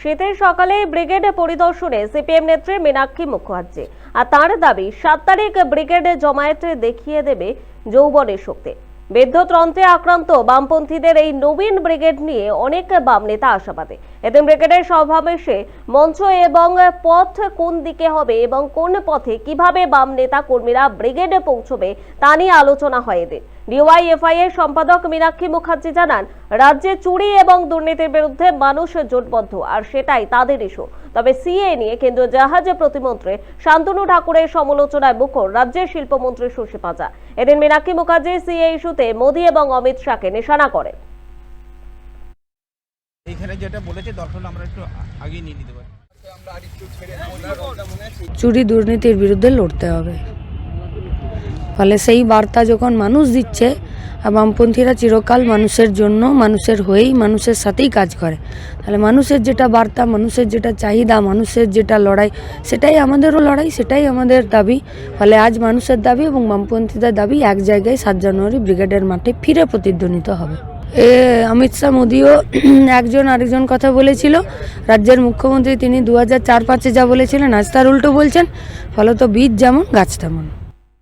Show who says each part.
Speaker 1: শীতের সকালে ব্রিগেড পরিদর্শনে সিপিএম নেত্রী মীনাক্ষী মুখার্জি। আর তার দাবি, সাত তারিখ ব্রিগেডে জমায়েতে দেখিয়ে দেবে যৌবনের শক্তি। বৃদ্ধতন্ত্রে আক্রান্ত বামপন্থীদের এই নবীন ব্রিগেড নিয়ে অনেক বাম নেতা আশাবাদী। এদিন ব্রিগেডের সমাবেশে মঞ্চ এবং পথ কোন দিকে হবে এবং কোন পথে কীভাবে বাম নেতা কর্মীরা ব্রিগেডে পৌঁছবে তা নিয়ে আলোচনা হয় এদিন। ডিওয়াইএফআই এর সম্পাদক মীনাক্ষী মুখার্জি জানান রাজ্যে চুরি এবং দুর্নীতির বিরুদ্ধে মানুষ জোটবদ্ধ আর সেটাই তাদের ইস্যু তবে সিএ নিয়ে কেন্দ্রীয় জাহাজ প্রতিমন্ত্রী শান্তনু ঠাকুরের সমালোচনায় মুখর রাজ্যের শিল্পমন্ত্রী শশী পাজা। এদিন মীনাক্ষী মুখার্জি সিএ ইস্যুতে মোদী এবং অমিত শাহকে নিশানা করেন।
Speaker 2: এইখানে যেটা বলেছে দর্শন আমরা একটু আগে নিয়ে নিতে পারি।
Speaker 3: চুরি দুর্নীতির বিরুদ্ধে লড়তে হবে। ফলে সেই বার্তা যখন মানুষ দিচ্ছে, আর বামপন্থীরা চিরকাল মানুষের জন্য, মানুষের হয়েই মানুষের সাথেই কাজ করে। তাহলে মানুষের যেটা বার্তা, মানুষের যেটা চাহিদা, মানুষের যেটা লড়াই, সেটাই আমাদেরও লড়াই, সেটাই আমাদের দাবি। ফলে আজ মানুষের দাবি এবং বামপন্থীদের দাবি এক জায়গায় সাত জানুয়ারি ব্রিগেডের মাঠে ফিরে প্রতিধ্বনিত হবে। এ, অমিত শাহ মোদিও একজন আরেকজন কথা বলেছিল। রাজ্যের মুখ্যমন্ত্রী তিনি দু হাজার চার পাঁচে যা বলেছিলেন, আজ তার উল্টো বলছেন। ফলত বীজ যেমন, গাছ তেমন।